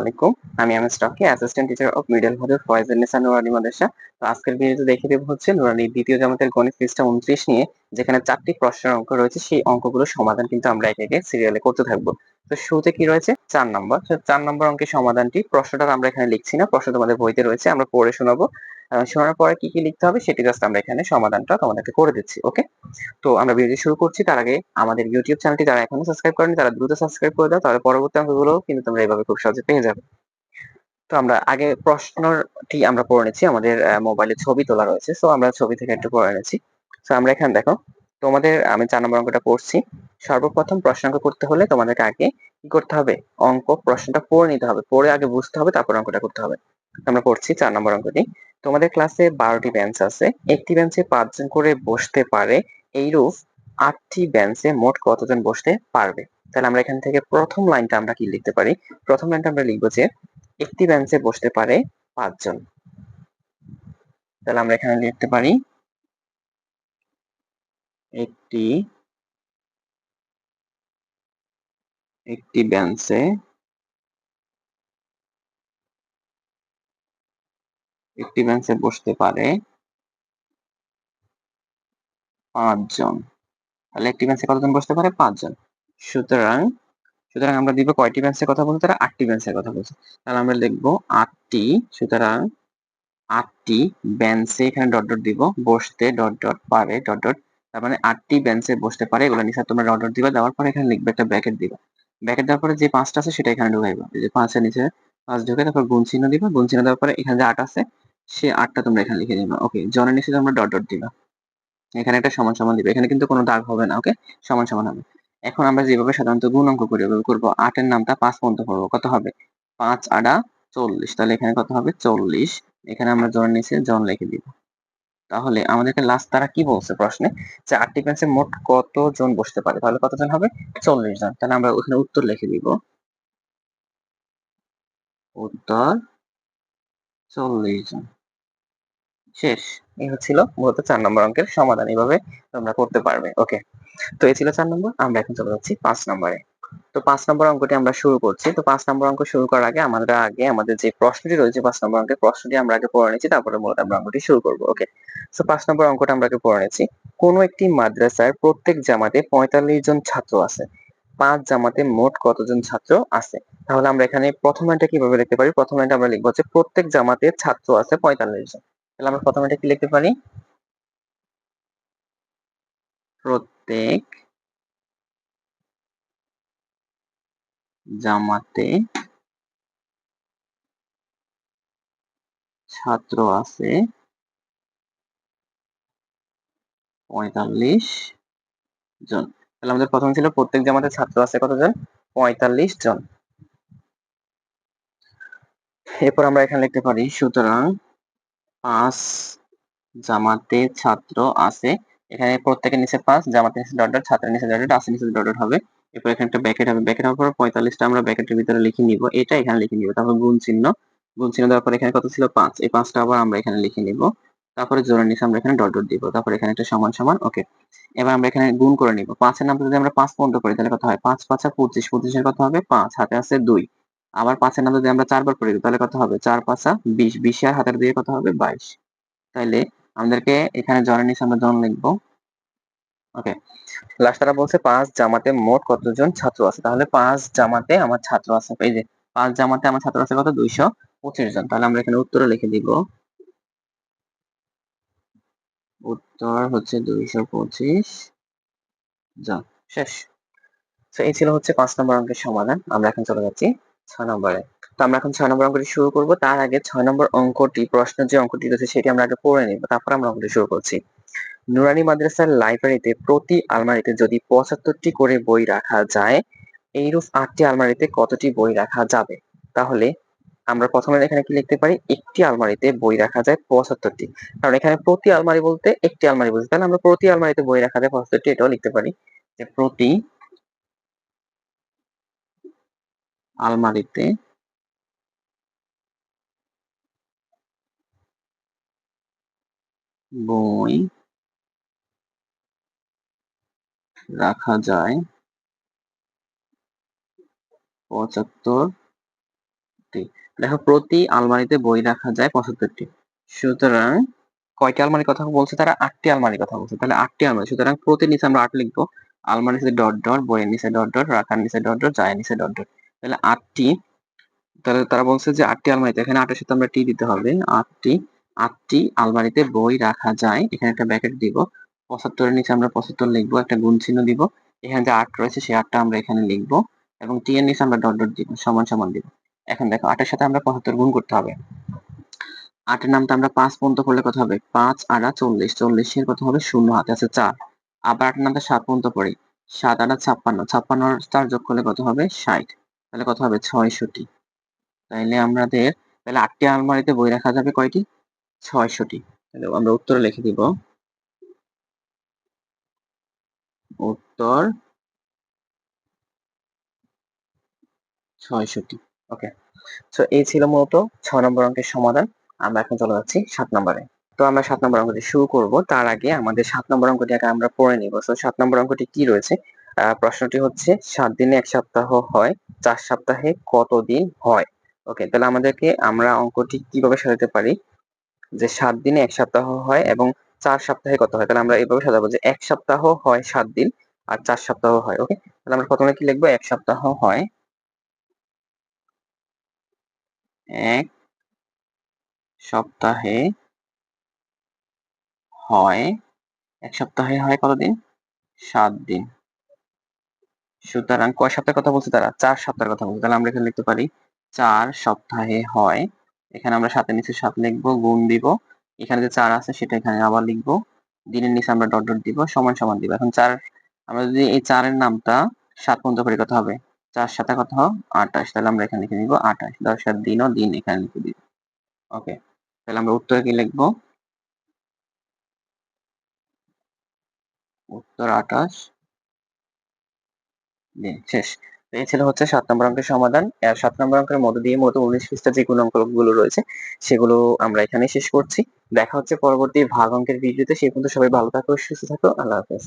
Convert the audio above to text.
আলাইকুম। আমি assistant teacher of middle নুরানি মাদেশা তো আজকের ভিডিওতে দেখে হচ্ছে নুরানির দ্বিতীয় জামাতের গণিত পৃষ্ঠা উনত্রিশ নিয়ে যেখানে চারটি প্রশ্নের অঙ্ক রয়েছে, সেই অঙ্কগুলোর সমাধান কিন্তু আমরা একে একে সিরিয়ালে করতে থাকব। তো শুরুতে কি রয়েছে? চার নম্বর। চার নম্বর অঙ্কের সমাধানটি প্রশ্নটা আমরা এখানে লিখছি না, প্রশ্ন তোমাদের বইতে রয়েছে, আমরা পড়ে শোনাবো। শোনার পরে কি কি লিখতে হবে সেটি জাস্ট আমরা এখানে সমাধানটা তোমাদেরকে করে দিচ্ছি ওকে তো আমরা ভিডিও শুরু করছি, তার আগে আমাদের ইউটিউব চ্যানেলটি যারা এখনও সাবস্ক্রাইব করেনি তারা দ্রুত সাবস্ক্রাইব করে দাও, তাহলে পরবর্তী অঙ্কগুলো কিন্তু তোমরা এইভাবে খুব সহজে পেয়ে যাবে। তো আমরা আগে প্রশ্নটি আমরা পড়ে নিচ্ছি, আমাদের মোবাইলে ছবি তোলা রয়েছে সো আমরা ছবি থেকে একটু পড়ে নিচ্ছি। তো আমরা এখানে দেখো, তোমাদের, আমি চার নম্বর অঙ্কটা পড়ছি। সর্বপ্রথম প্রশ্ন অঙ্ক করতে হলে তোমাদেরকে আগে কি করতে হবে? অঙ্ক প্রশ্নটা পড়ে নিতে হবে, পড়ে আগে বুঝতে হবে, তারপর অঙ্কটা করতে হবে। আমরা পড়ছি চার নম্বর অঙ্কটি। তোমাদের ক্লাসে বারোটি বেঞ্চ আছে। একটি বেঞ্চে পাঁচজন করে বসতে পারে, এইরূপ আটটি বেঞ্চে মোট কতজন বসতে পারবে? তাহলে আমরা এখান থেকে প্রথম লাইনটা আমরা কি লিখতে পারি? প্রথম লাইনটা আমরা লিখব যে, একটি বেঞ্চে বসতে পারে পাঁচজন। তাহলে আমরা এখানে লিখতে পারি, একটি একটি বেঞ্চে একটি বেঞ্চে বসতে পারে পাঁচজন। তাহলে একটি বেঞ্চে কতজন বসতে পারে? পাঁচজন। সুতরাং সুতরাং আমরা দিব কয়টি বেঞ্চের কথা বলছে? তারা আটটি বেঞ্চের কথা বলছে। তাহলে আমরা লিখব আটটি, সুতরাং আটটি বেঞ্চে এখানে ডট ডট দিব। বসতে ডট ডট পারে ডট ডট তার মানে আটটি বেঞ্চে বসতে পারে। এগুলো নিচে তোমরা ডট ডট দিবা। দেওয়ার পরে এখানে লিখবে একটা ব্র্যাকেট দিবা। ব্র্যাকেট দেওয়ার পরে যে পাঁচটা আছে সেটা এখানে ঢুকাইবা। যে পাঁচের নিচে পাঁচ ঢুকে তারপর গুণ চিহ্ন দিবা। গুণ চিহ্ন দেওয়ার পরে এখানে যে আট আছে সে আটটা তোমরা এখানে লিখে দিবা। ওকে জনের নিচে তোমরা ডট ডট দিবা। এখানে একটা সমান সমান দিবে। এখানে কিন্তু কোনো দাগ হবে না ওকে সমান সমান হবে। এখন আমরা যেভাবে সাধারণত গুণ অঙ্ক করি, ওভাবে করব। আটের নামটা পাঁচ পর্যন্ত করব কত হবে? পাঁচ আড়া চল্লিশ। তাহলে এখানে কত হবে? চল্লিশ। এখানে আমরা জন নিচে জন লিখে দিব। তাহলে আমাদেরকে লাস্ট তারা কি বলছে প্রশ্নে? যে আটটি পেন্সে মোট কত জন বসতে পারে? তাহলে কতজন হবে? চল্লিশ জন। তাহলে আমরা ওখানে উত্তর লিখে দিব। উত্তর চল্লিশ জন। শেষ। এই হচ্ছিল মূলত চার নম্বর অঙ্কের সমাধান। এইভাবে তোমরা করতে পারবে। ওকে তো এই ছিল চার নম্বর। আমরা এখন চলে যাচ্ছি পাঁচ নম্বরে। তো পাঁচ নম্বর অঙ্কটি আমরা শুরু করছি। তো পাঁচ নম্বর অঙ্ক শুরু করার আগে আমাদের আগে আমাদের যে প্রশ্নটি রয়েছে পাঁচ নম্বর অঙ্কের প্রশ্নটি আমরা আগে পড়ে নিচ্ছি, তারপরে মূলত আমরা অঙ্কটি শুরু করব। ওকে তো পাঁচ নম্বর অঙ্কটা আমরা আগে পড়ে নিচ্ছি। কোনো একটি মাদ্রাসার প্রত্যেক জামাতে পঁয়তাল্লিশ জন ছাত্র আছে। পাঁচ জামাতে মোট কতজন ছাত্র আছে? তাহলে আমরা এখানে প্রথম লাইনটা কীভাবে লিখতে পারি? প্রথম লাইনটা আমরা লিখব যে প্রত্যেক জামাতে ছাত্র আছে পঁয়তাল্লিশ জন। তাহলে আমরা প্রথমে এটা কি লিখতে পারি? প্রত্যেক জামাতে ছাত্র আছে পঁয়তাল্লিশ জন। তাহলে আমাদের প্রথম ছিল প্রত্যেক জামাতে ছাত্র আছে কতজন পঁয়তাল্লিশ জন। এরপর আমরা এখানে লিখতে পারি, সুতরাং পাঁচ জামাতে ছাত্র আছে। এখানে প্রত্যেকের নিচে পাঁচ, জামাতে নিচে ডট ডট ছাত্রের নিচে ডট ডট আছে নিচে ডট ডট হবে। এরপর এখানে একটা ব্যাকেট হবে। ব্যাকেট হওয়ার পর পঁয়তাল্লিশটা আমরা ব্যাকেটের ভিতরে লিখে নিব। এটা এখানে লিখে নিব। তারপর গুণ চিহ্ন। গুণ চিহ্ন দেওয়ার পর এখানে কত ছিল? পাঁচ। এই পাঁচটা আবার আমরা এখানে লিখে নিব। তারপরে জোরের নিচে আমরা এখানে ডট ডট দিব। তারপর এখানে একটা সমান সমান ওকে এবার আমরা এখানে গুণ করে নিব। পাঁচের নামটা যদি আমরা পাঁচ পর্যন্ত করি, তাহলে কত হয়? পাঁচ, পাঁচা পঁচিশ। পঁচিশের কত হবে? পাঁচ। হাতে আছে দুই। আবার পাঁচের নাম যদি আমরা চারবার করি, তাহলে কত হবে? চার পাঁচা বিশ বিশ আর হাতের দিয়ে কত হবে? বাইশ। তাইলে আমাদেরকে এখানে জনের নিচে আমরা জন লিখব। ওকে। লাস্ট তারা বলছে, পাঁচ জামাতে মোট কতজন ছাত্র আছে? তাহলে পাঁচ জামাতে আমার ছাত্র আছে। এই যে, পাঁচ জামাতে আমার ছাত্র আছে কত? দুইশো পঁচিশ জন। তাহলে আমরা এখানে উত্তরে লিখে দিব। উত্তর হচ্ছে দুইশো পঁচিশ জন। শেষ। তো এই ছিল হচ্ছে পাঁচ নম্বর অঙ্কের সমাধান। আমরা এখন চলে যাচ্ছি। ছয় নম্বরে। তো আমরা এখন ছয় নম্বর অঙ্কটি শুরু করব। তার আগে ছয় নম্বর অঙ্কটি প্রশ্ন যে অঙ্কটি রয়েছে সেটি আমরা আগে পড়ে নিব, তারপর আমরা অঙ্কটি শুরু করছি। নুরানি মাদ্রাসার লাইব্রেরিতে প্রতি আলমারিতে যদি পঁচাত্তরটি করে বই রাখা যায়, এইরূপ আটটি আলমারিতে কতটি বই রাখা যাবে? তাহলে আমরা প্রথমে এখানে কি লিখতে পারি? একটি আলমারিতে বই রাখা যায় পঁচাত্তরটি। কারণ এখানে প্রতি আলমারি বলতে একটি আলমারি বলতে তাহলে আমরা প্রতি আলমারিতে বই রাখা যায় পঁচাত্তরটি, এটাও লিখতে পারি যে প্রতি আলমারিতে। বই রাখা যায়। পঁচাত্তর আটটি দেখো, প্রতি আলমারিতে বই রাখা যায় পঁচাত্তরটি সুতরাং কয়টি আলমারির কথা বলছে তারা? আটটি আলমারির কথা বলছে। তাহলে আটটি আলমারি। সুতরাং প্রতি নিচে আমরা আট লিখব। আলমারির নিচে ডট ডট, বইয়ের নিচে ডট ডট, রাখার নিচে ডট ডট জায়ের নিচে ডট ডট। তাহলে আটটি, তাহলে তারা বলছে যে আটটি আলমারিতে, এখানে আটের সাথে আমরা টি দিতে হবে। আটটি আটটি আলমারিতে বই রাখা যায়। এখানে একটা ব্যাকেট দিব। পঁচাত্তরের নিচে আমরা পঁচাত্তর লিখব, একটা গুণ চিহ্ন দিব। এখানে যে আট রয়েছে, সেই আটটা আমরা এখানে লিখব এবং টি এর নিচে আমরা ডট ডট দিব, সমান সমান দিব। এখন দেখো, আটের সাথে আমরা পঁচাত্তর গুণ করতে হবে। আটের নামটা আমরা পাঁচ পর্যন্ত করলে কত হবে? পাঁচ আড়া চল্লিশ চল্লিশের কত হবে? শূন্য, হাতে আছে চার। আবার আটের নামটা সাত পর্যন্ত পড়ি। সাত আড়া ছাপ্পান্ন ছাপ্পান্ন চার যোগ করলে কত হবে? ষাট। তাহলে কত হবে? ছয়শটি তাইলে আমাদের, তাহলে আটটি আলমারিতে বই রাখা যাবে কয়টি? ছয়শটি তাহলে আমরা উত্তরে লিখে দিব। উত্তর ছয়শটি ওকে। তো এই ছিল মূলত ছয় নম্বর অঙ্কের সমাধান। আমরা এখন চলে যাচ্ছি সাত নম্বরে। তো আমরা সাত নম্বর অঙ্কটি শুরু করব। তার আগে আমাদের সাত নম্বর অঙ্কটি আগে আমরা পড়ে নিব। সাত নম্বর অঙ্কটি কি রয়েছে? প্রশ্নটি হচ্ছে, সাত দিনে এক সপ্তাহ হয়, চার সপ্তাহে কত দিন হয়? ওকে তাহলে আমাদেরকে আমরা অঙ্কটি কীভাবে সাজাতে পারি? যে সাত দিনে এক সপ্তাহ হয় এবং চার সপ্তাহে কত হয়? তাহলে আমরা এইভাবে সাজাবো যে এক সপ্তাহ হয় সাত দিন আর চার সপ্তাহ হয় ওকে তাহলে আমরা প্রথমে কি লিখব? এক সপ্তাহ হয় এক সপ্তাহে হয়, এক সপ্তাহে হয় কতদিন সাত দিন। সুতরাং কয় সপ্তাহের কথা বলছে তারা? চার সপ্তাহের কথা বলছে। তাহলে আমরা এখানে লিখতে পারি, চার সপ্তাহে হয়। এখানে আমরা সাতের নিচে সাত লিখব, গুণ দিব। এখানে যে চার আছে সেটা এখানে আবার লিখব। দিনের নিচে আমরা ডট ডট দিব, সমান সমান দিব। এখন চার, আমরা যদি এই চারের নামটা সাত পর্যন্ত করি, কত হবে? চার সাথে কত হবে আঠাশ। তাহলে আমরা এখানে লিখে নিব আঠাশ। দশ সাত দিন ও দিন এখানে লিখে দিব। ওকে। তাহলে আমরা উত্তরে কি লিখব? উত্তর আঠাশ। দিন শেষ। এই ছিল হচ্ছে সাত নম্বর অঙ্কের সমাধান। আর সাত নম্বর অঙ্কের মধ্য দিয়ে মূলত উনিশ পৃষ্ঠা যে গুণাঙ্কগুলো রয়েছে, সেগুলো আমরা এখানে শেষ করছি। দেখা হচ্ছে পরবর্তী ভাগ অঙ্কের ভিডিওতে। সে পর্যন্ত সবাই ভালো থাকো, সুস্থ থাকো। আল্লাহ হাফেজ।